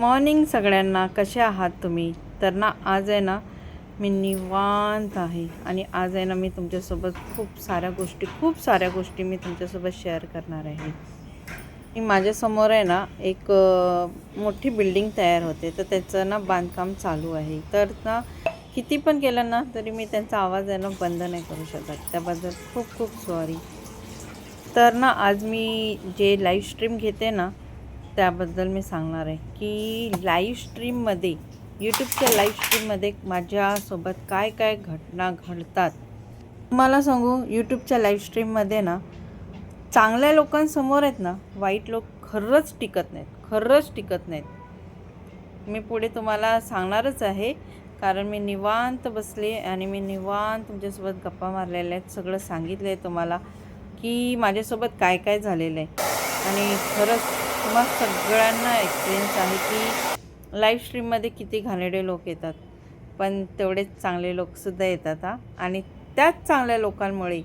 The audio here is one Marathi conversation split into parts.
मॉर्निंग सगळ्यांना कसे आहात तुम्ही? तर ना आज आहे ना मी निवांत आहे. आणि आज आहे ना मी तुमच्यासोबत खूप साऱ्या गोष्टी खूप साऱ्या गोष्टी मी तुमच्यासोबत शेअर करणार आहे. मी माझ्यासमोर आहे ना एक मोठी बिल्डिंग तयार होते. तर त्याचं ना बांधकाम चालू आहे. तर ना किती पण केलं ना तरी मी त्यांचा आवाज आहे ना बंद नाही करू शकत. त्याबद्दल खूप खूप सॉरी तर ना आज मी जे लाईव्ह स्ट्रीम घेते ना त्याबद्दल मी सांगणार आहे की लाईव्ह स्ट्रीममध्ये यूट्यूबच्या लाईव्ह स्ट्रीममध्ये माझ्यासोबत काय काय घटना घडतात मला सांगू यूट्यूबच्या लाईव्ह स्ट्रीममध्ये ना चांगल्या लोकांसमोर आहेत ना वाईट लोक खरंच टिकत नाहीत खरंच टिकत नाहीत. मी पुढे तुम्हाला सांगणारच आहे कारण मी निवांत बसले आणि मी निवांत तुमच्यासोबत गप्पा मारलेल्या आहेत सगळं सांगितलं आहे तुम्हाला की माझ्यासोबत काय काय झालेलं आहे. आणि खरंच मग सगळ्यांना एक्सपिरियन्स आहे की लाईव्ह स्ट्रीममध्ये किती घाणेरडे लोक येतात. पण तेवढेच चांगले लोकसुद्धा येतात हा. आणि त्याच चांगल्या लोकांमुळे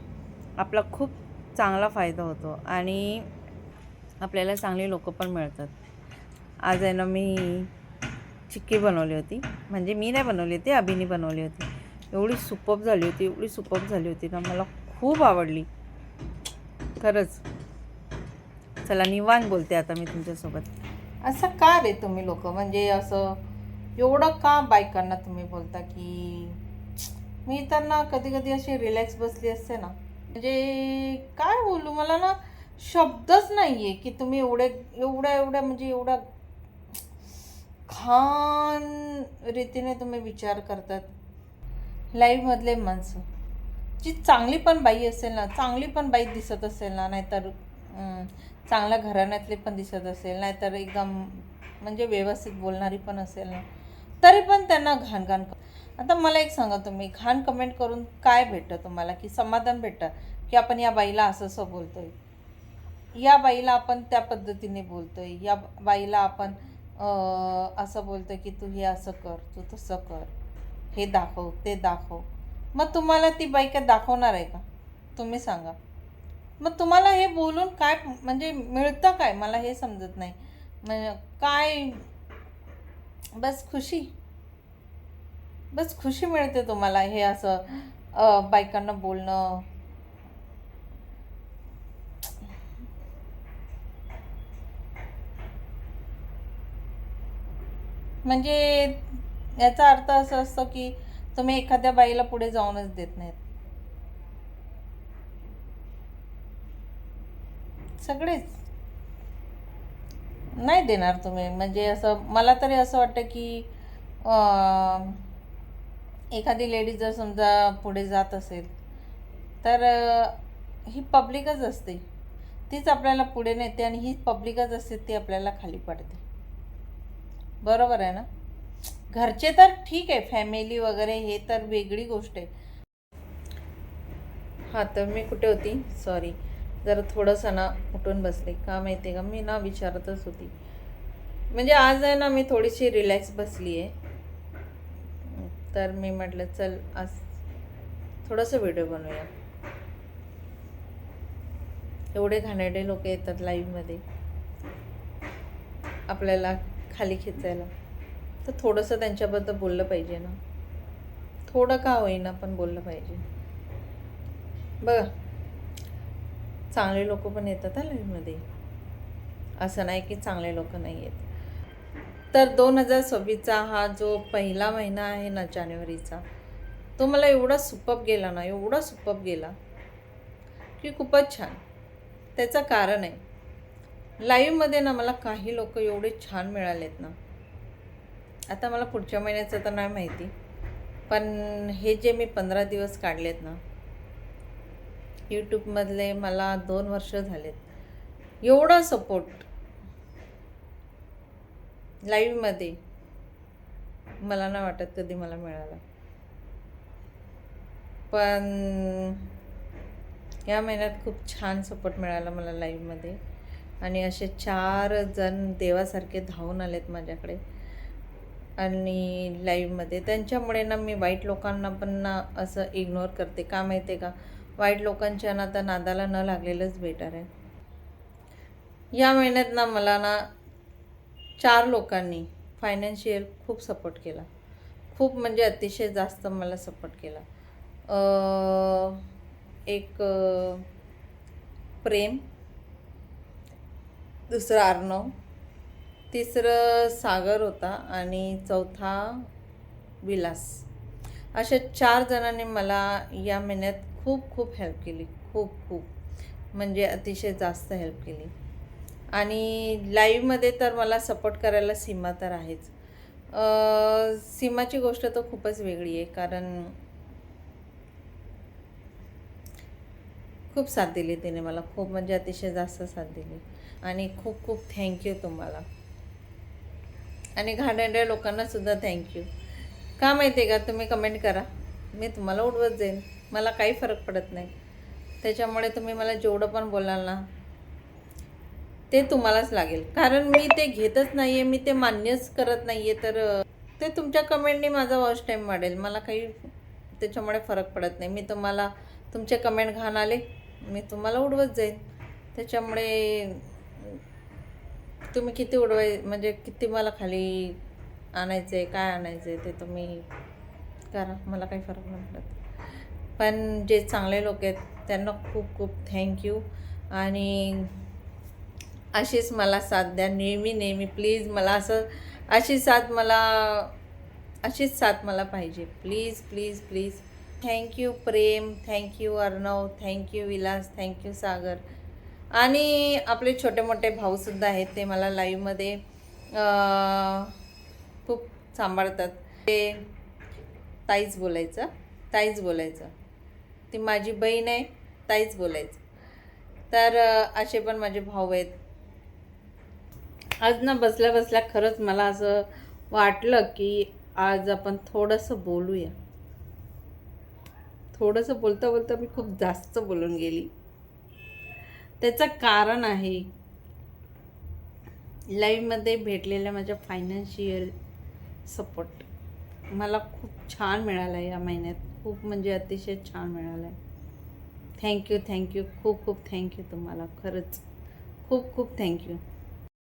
आपला खूप चांगला फायदा होतो आणि आपल्याला चांगली लोकं पण मिळतात. आज आहे ना मी चिक्की बनवली होती. म्हणजे मी नाही बनवली होती अभिनी बनवली होती. एवढी सुपप झाली होती एवढी सुपप झाली होती ना मला खूप आवडली. खरंच. चला निवान बोलते आता मी तुमच्यासोबत. असं का रे तुम्ही लोक? म्हणजे असं एवढं का बायकांना तुम्ही बोलता की मी त्यांना कधी कधी अशी रिलॅक्स बसली असते ना. म्हणजे काय बोलू मला ना शब्दच नाही आहे की तुम्ही एवढे एवढ्या एवढ्या म्हणजे एवढ्या खान रीतीने तुम्ही विचार करतात. लाईव्हमधले माणसं. जी चांगली पण बाई असेल ना चांगली पण बाई दिसत असेल ना नाहीतर चांगल्या घराण्यातले पण दिसत असेल नाहीतर एकदम म्हणजे व्यवस्थित बोलणारी पण असेल ना. तरी पण त्यांना घाण घाण आता मला एक सांगा तुम्ही घाण कमेंट करून काय भेटतं तुम्हाला? की समाधान भेटतं? की आपण या बाईला असं असं बोलतो आहे या बाईला आपण त्या पद्धतीने बोलतो आहे या बाईला आपण असं असं आहे की तू हे असं कर तू तसं कर. हे दाखव ते दाखव. मग तुम्हाला ती बाई काय दाखवणार आहे का? तुम्ही सांगा. मग तुम्हाला हे बोलून काय म्हणजे मिळतं काय? मला हे समजत नाही. म्हणजे काय? बस खुशी. बस खुशी मिळते तुम्हाला हे असं बायकांना बोलणं. म्हणजे याचा अर्थ असं असतो की तुम्ही एखाद्या बाईला पुढे जाऊनच देत नाहीत. सगळेच. नाही देणार तुम्ही. म्हणजे असं मला तरी असं वाटतं की एखादी लेडीज जर समजा पुढे जात असेल तर ही पब्लिकच असते. तीच आपल्याला पुढे नेते आणि ही पब्लिकच असते ती आपल्याला खाली पडते. बरोबर आहे ना? घरचे तर ठीक आहे. फॅमिली वगैरे हे तर वेगळी गोष्ट आहे. हां तर मी कुठे होती? सॉरी. जरा थोडंसं ना उठून बसले का माहिती आहे का? मी ना विचारतच होती. म्हणजे आज आहे ना मी थोडीशी रिलॅक्स बसली आहे तर मी म्हटलं चल आज थोडंसं व्हिडिओ बनवूया. एवढे घाणेरडे लोक येतात लाईव्हमध्ये आपल्याला खाली खेचायला. तर थोडंसं त्यांच्याबद्दल बोललं पाहिजे ना. थोडं का होईना पण बोललं पाहिजे. बघा चांगले लोक पण येतात हा लाईव्हमध्ये असं नाही की चांगले लोक नाही येत. तर दोन हजार सव्वीसचा हा जो पहिला महिना आहे ना जानेवारीचा तो मला एवढा सुपप गेला ना एवढा सुपप गेला की खूपच छान. त्याचं कारण आहे लाईव्हमध्ये ना मला काही लोक एवढे छान मिळालेत ना. आता मला पुढच्या महिन्याचं तर नाही माहिती पण हे जे मी पंधरा दिवस काढलेत ना यूट्यूबमधले मला दोन वर्ष झालेत. एवढा सपोर्ट लाईव्हमध्ये मला नाही वाटत कधी मला मिळाला. पण या महिन्यात खूप छान सपोर्ट मिळाला मला लाईव्हमध्ये आणि असे चार जण देवासारखे धावून आलेत माझ्याकडे. आणि लाईव्हमध्ये त्यांच्यामुळे ना मी वाईट लोकांना पण ना असं इग्नोर करते. का माहिती आहे का? वाईट लोकांच्या ना तर नादाला न लागलेलंच बेटर आहे. या महिन्यात ना मला ना चार लोकांनी फायनान्शियल खूप सपोर्ट केला. खूप म्हणजे अतिशय जास्त मला सपोर्ट केला. एक प्रेम दुसरं अर्णव तिसरं सागर होता आणि चौथा विलास. अशा चार जणांनी मला या महिन्यात खूप खूप हेल्प केली. खूप खूप. म्हणजे अतिशय जास्त हेल्प केली. आणि लाईव्हमध्ये तर मला सपोर्ट करायला सीमा तर आहेच. सीमाची गोष्ट तर खूपच वेगळी आहे कारण खूप साथ दिली तिने मला. खूप म्हणजे अतिशय जास्त साथ दिली. आणि खूप खूप थँक्यू तुम्हाला. आणि घाणेरड्या लोकांनासुद्धा थँक्यू का माहिती आहे का? तुम्ही कमेंट करा. मी तुम्हाला उडवत जाईन. मला काही फरक पडत नाही. त्याच्यामुळे तुम्ही मला जेवढं पण बोलाल ना ते तुम्हालाच लागेल. कारण मी ते घेतच नाही आहे मी ते मान्यच करत नाही आहे तर ते तुमच्या कमेंटने माझा वॉच टाईम वाढेल. मला काही त्याच्यामुळे फरक पडत नाही. मी तुम्हाला तुमचे कमेंट घाण आले मी तुम्हाला उडवत जाईन. त्याच्यामुळे तुम्ही किती उडवाय म्हणजे किती मला खाली आणायचं आहे काय आणायचं आहे ते तुम्ही करा. मला काही फरक नाही पडत. पण जे चांगले लोक आहेत त्यांना खूप खूप थँक्यू आणि अशीच मला साथ द्या नेहमी नेहमी. प्लीज मला असं अशी साथ मला अशीच साथ मला पाहिजे. Please please please thank you Prem. Thank you Arnav. Thank you Vilas. Thank you Sagar. आणि आपले छोटे मोठे भाऊसुद्धा आहेत ते मला लाईव्हमध्ये खूप सांभाळतात. ते ताईच बोलायचं. ताईच बोलायचं. ती माझी बहीण आहे ताईच बोलायचं. तर असे पण माझे भाऊ आहेत. आज ना बसल्या बसल्या खरंच मला असं वाटलं की आज आपण थोडंसं बोलूया. थोडंसं बोलता बोलता मी खूप जास्त बोलून गेली. त्याचं कारण आहे लाईव्हमध्ये भेटलेल्या माझ्या फायनान्शियल सपोर्ट मला खूप छान मिळाला आहे या महिन्यात. खूप म्हणजे अतिशय छान मिळालं. आहे थँक्यू थँक्यू खूप खूप थँक्यू तुम्हाला. खरंच खूप खूप थँक्यू